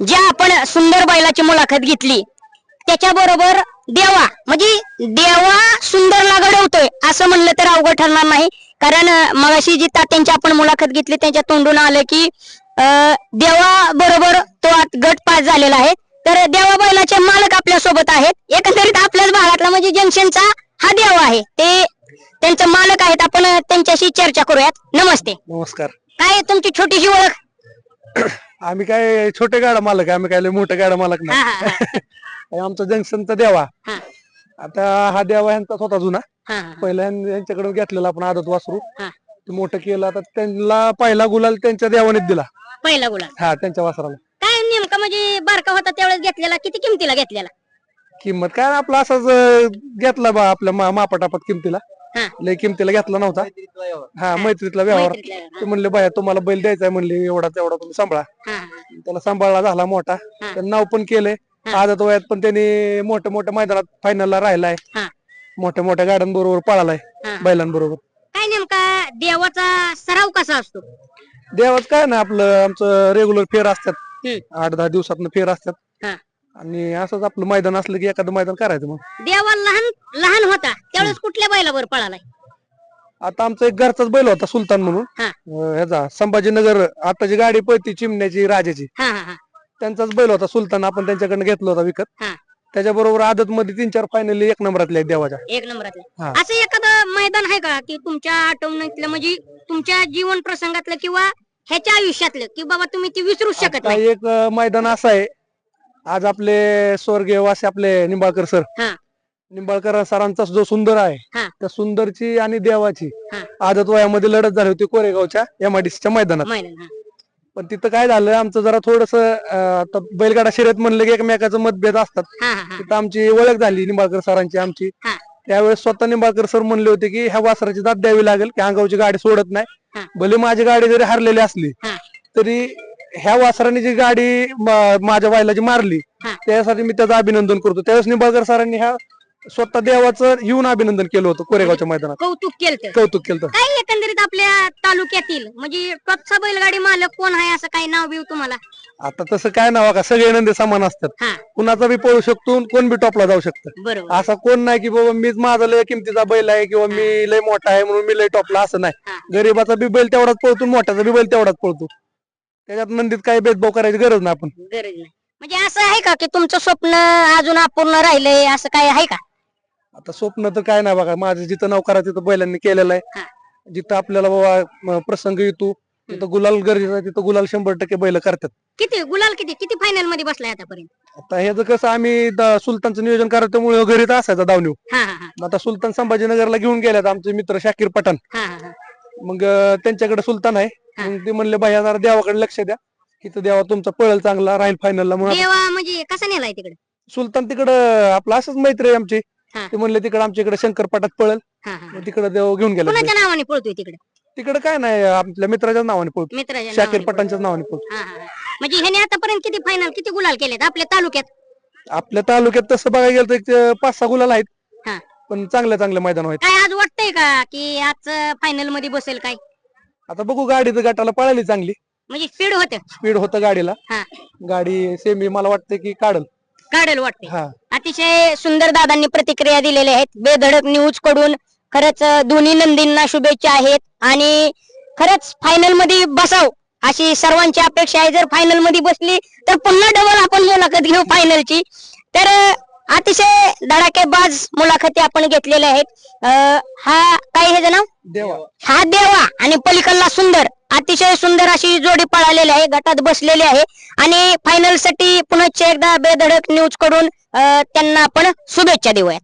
ज्या आपण सुंदर बैलाची मुलाखत घेतली त्याच्याबरोबर देवा म्हणजे देवा सुंदरला घडवतोय असं म्हणलं तर अवघड ठरणार नाही. कारण मगाशी जी तात्यांची आपण मुलाखत घेतली त्यांच्या तोंडून आलं की अं, देवा बरोबर तो आत गट पास झालेला आहे. तर देवा बैलाचे मालक आपल्यासोबत आहेत. एकंदरीत आपल्याच भागातला म्हणजे जंक्शनचा हा देवा आहे. ते त्यांचे मालक आहेत. आपण त्यांच्याशी चर्चा करूयात. नमस्ते. नमस्कार. काय तुमची छोटीशी ओळख? आम्ही काय छोटे गाडा मालक आम्ही काय लय मोठे गाडा मालक नाही. आमचा जंक्शनचा देवा. हा. आता हा देवा यांचा स्वतः जुना. हा, हा. पहिला यां- यांच्याकडे घेतलेला आपण आदत वासरू. हा. ते मोठं केलं आता त्यांना पहिला गुलाल त्यांच्या देवानेच दिला. पहिला गुलाल. हा त्यांच्या वासराला. काय नेमका म्हणजे बारका होता त्यावेळेस घेतलेला? किती किमतीला घेतलेला? किंमत काय आपला असाच अं, घेतला बा आपल्या मा- मापाटापात किमतीला. लय किमतीला घेतला नव्हता हा मैत्रीतला व्यवहार. ते म्हणले बाया तुम्हाला बैल द्यायचा म्हणले एवढा तेवढा तुम्ही सांभाळा. त्याला सांभाळला झाला मोठा. त्यानं नाव पण केलंय. आदत वयात पण त्यांनी मोठ्या मोठ्या मैदानात फायनलला राहिलाय हा. मोठ्या मोठ्या गाड्यांबरोबर पळालाय. बैलांबरोबर काय नेमका देवाचा सराव कसा असतो देवाच काय ना आपलं आमचं रेग्युलर फेर असतात. आठ दहा दिवसात फेर असतात. आणि असंच आपलं मैदान असलं की एखादं मैदान करायचं मग. देवा लहान लहान होता. त्यावेळेस कुठल्या बैलावर पळालाय? आता आमचा एक घरचाच बैल होता सुलतान म्हणून. हा. अं, ह्याचा संभाजीनगर आताची गाडी पळती चिमण्याची राजाची. हा हा हा. त्यांचाच बैल होता सुलतान. आपण त्यांच्याकडनं घेतला होता विकत. हा. त्याच्याबरोबर आदत मध्ये तीन चार फायनल एक नंबरातल्या आहेत देवाच्या. एक नंबरातलं हा. असं एखादं मैदान आहे का की तुमच्या आठवणीतलं म्हणजे तुमच्या जीवन प्रसंगातलं किंवा ह्याच्या आयुष्यातलं की बाबा तुम्ही ती विसरू शकत आता नाही? एक अं, मैदान असं आहे आज आपले स्वर्गीय वासे आपले निंबाळकर सर हा. निंबाळकर सरांचा जो सुंदर आहे हा. त्या सुंदरची आणि देवाची हा. आदत वयामध्ये लढत झाली होती कोरेगावच्या एमआयडीसीच्या मैदानात मैदान हा. पण तिथं काय झालं आमचं जरा थोडस बैलगाडा शर्यत म्हणलं की एकमेकाचं मतभेद असतात हा हा हा तिथं आमची ओळख झाली निंबाळकर सरांची आमची हा. त्यावेळेस स्वतः निंबाळकर सर म्हणले होते की ह्या वासराची दाद द्यावी लागेल की अंगावची गाडी सोडत हा. नाही भले माझी गाडी जरी हरलेली असली हा. तरी ह्या वासराने जी गाडी म- माझ्या बैलाची मारली हा. त्यासाठी मी त्याचं अभिनंदन करतो. त्यावेळेस निंबाळकर सरांनी ह्या स्वतः देवाचं येऊन अभिनंदन केलं होतं कोरेगावच्या मैदानात. कौतुक केलं कौतुक केलं होतं. काय एकंदरीत आपल्या तालुक्यातील म्हणजे टॉपचा बैलगाडी मालक कोण आहे असं काही नाव बिव तुम्हाला? आता तसं काय नाव का? सगळे नंदी समान असतात. हा. कुणाचा बी पळू शकतो कोण बी टॉपला जाऊ शकतं. बरोबर. असा कोण नाही की बाबा मीच माझा लय किमतीचा बैल आहे किंवा मी लय मोठा आहे म्हणून मी लय टॉपला असं नाही. गरीबाचा बी बैल तेवढाच पळतो मोठ्याचा बी बैल तेवढाच पळतो. त्याच्यात नंदीत काही भेदभाव करायची गरज नाही आपण. गरज नाही. म्हणजे असं आहे का की तुमचं स्वप्न अजून अपूर्ण राहिलंय? असं काय आहे का? आता स्वप्न तर काय नाही बघा. माझं जिथं नाव करा तिथं बैलांनी केलेलं हा. आहे जिथं आपल्याला बाबा प्रसंग येतो तिथं गुलाल गरजेचं आहे तिथं गुलाल शंभर टक्के बैल करतात. किती? गुलाल किती? किती फायनलमध्ये बसलाय आतापर्यंत? आता ह्याचं कसं आम्ही द- सुलतानचं नियोजन करल्यामुळे घरी तर असायचा दावणीव हा हा हा. मग आता सुलतान संभाजीनगरला घेऊन गेल्यात आमचे मित्र शाकीर पठाण. हा हा हा. मग अं, त्यांच्याकडे सुलतान आहे. मग ते म्हणले बाया जरा देवाकडे लक्ष द्या. इथं देवा तुमचा पळल चांगला राहील फायनलला म्हणून देवा म्हणजे कसा नेलाय तिकडे? सुलतान तिकडं आपलं असंच मैत्री आहे आमची. हा. ते म्हणले तिकडे आमच्या इकडे शंकर पटात पळल. हा हा. मग तिकडे देव घेऊन गेला कुणाच्या नावाने पळतोय तिकडे? तिकडे काय नाही आपल्या मित्राच्याच नावाने पळतो. मित्राच्या शाकीर नावाने पठाणच्याच नावाने पळतो. हा, हा, हा. म्हणजे ह्याने आतापर्यंत किती फायनल किती गुलाल केलेत आपल्या तालुक्यात? आपल्या तालुक्यात तसं बघायला गेलं तर एक ते पाच सहा गुलाल आहेत. पण चांगल्या चांगल्या मैदान आहेत. काय आज वाटतंय का की आज फायनलमध्ये बसेल काय? आता बघू गाडी तर गटाला पळाली चांगली. म्हणजे स्पीड होत. स्पीड होतं गाडीला. हा. गाडी सेमी मला वाटतं की काढल. काढेल वाटते हा. अतिशय सुंदर दादांनी प्रतिक्रिया दिलेल्या आहेत. बेधडक न्यूजकडून खरंच दोन्ही नंदींना शुभेच्छा आहेत. आणि खरंच फायनलमध्ये बसाव अशी सर्वांची अपेक्षा आहे. जर फायनलमध्ये बसली तर पुन्हा डबल आपण मुलाखत घेऊ फायनलची तर अतिशय धडाकेबाज मुलाखती आपण घेतलेल्या आहेत. हा काय नाव देवा. हा देवा आणि पलीकडला सुंदर अतिशय सुंदर अशी जोडी पळालेली आहे गटात बसलेली आहे. आणि फायनलसाठी पुन्हा एकदा बेधडक न्यूजकडून त्यांना आपण शुभेच्छा देऊया.